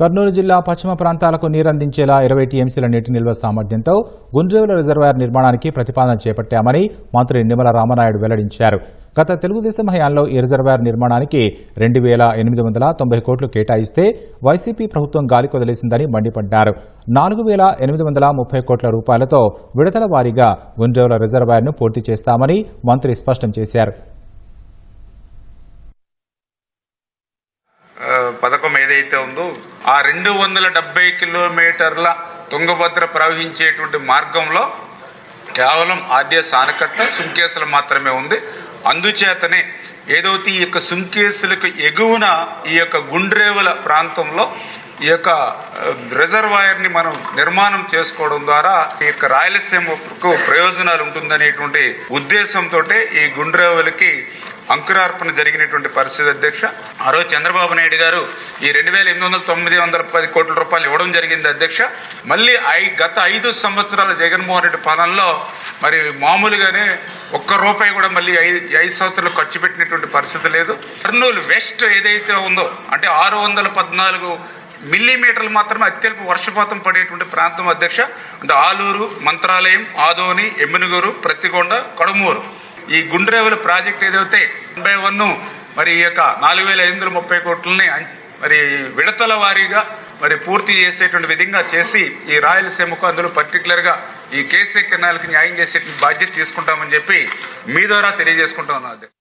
కర్నూలు జిల్లా పశ్చిమ ప్రాంతాలకు నీరందించేలా ఇరవై టీఎంసీల నీటి నిల్వ సామర్థ్యంతో గుండ్రేవుల రిజర్వాయర్ నిర్మాణానికి ప్రతిపాదన చేపట్టామని మంత్రి నిమ్మల రామనాయుడు వెల్లడించారు. గత తెలుగుదేశం హయాంలో ఈ రిజర్వాయర్ నిర్మాణానికి రెండు వేల ఎనిమిది వందల తొంభై కోట్లు కేటాయిస్తే వైసీపీ ప్రభుత్వం గాలికొదిలేసిందని మండిపడ్డారు. నాలుగు వేల ఎనిమిది వందల ముప్పై కోట్ల రూపాయలతో విడతల వారీగా గుండ్రేవుల రిజర్వాయర్ను పూర్తి చేస్తామని మంత్రి స్పష్టం చేశారు ఆ, పథకం ఏదైతే ఉందో ఆ రెండు వందల డెబ్బై కిలోమీటర్ల తుంగభద్ర ప్రవహించేటువంటి మార్గంలో కేవలం ఆర్డిఎస్ ఆనకట్ట సుంకేసులు మాత్రమే ఉంది. అందుచేతనే ఏదైతే ఈ యొక్క సుంకేసులకు ఎగువన ఈ యొక్క గుండ్రేవుల ప్రాంతంలో ఈ యొక్క రిజర్వాయర్ని మనం నిర్మాణం చేసుకోవడం ద్వారా ఈ యొక్క రాయలసీమకు ప్రయోజనాలు ఉంటుందనేటువంటి ఉద్దేశంతో ఈ గుండ్రేవులకి అంకురార్పణ జరిగినటువంటి పరిస్థితి అధ్యక్ష. ఆ రోజు చంద్రబాబు నాయుడు గారు ఈ రెండు వేల ఎనిమిది వందల తొమ్మిది వందల పది కోట్ల రూపాయలు ఇవ్వడం జరిగింది అధ్యక్ష. మళ్ళీ ఐ గత ఐదు సంవత్సరాల జగన్మోహన్ రెడ్డి పాలనలో మరి మామూలుగానే ఒక్క రూపాయి కూడా మళ్ళీ ఐదు ఐదు సంవత్సరాలు ఖర్చు పెట్టినటువంటి పరిస్థితి లేదు. కర్నూలు వెస్ట్ ఏదైతే ఉందో అంటే ఆరు వందల పద్నాలుగు మిల్లీమీటర్లు మాత్రమే అత్యల్ప వర్షపాతం పడేటువంటి ప్రాంతం అధ్యక్ష. అంటే ఆలూరు మంత్రాలయం ఆదోని ఎమ్మినగూరు ప్రతికొండ కడుమూరు. ఈ గుండ్రేవుల ప్రాజెక్ట్ ఏదైతే తొంభై వన్ మరి ఈ యొక్క నాలుగు వేల ఐదు వందల ముప్పై కోట్లని మరి విడతల వారీగా మరి పూర్తి చేసేటువంటి విధంగా చేసి ఈ రాయలసీమకు అందులో పర్టికులర్గా ఈ కేసీ కెనాల్కి న్యాయం చేసేటువంటి బాధ్యత తీసుకుంటామని చెప్పి మీ ద్వారా తెలియజేసుకుంటా ఉన్నాను.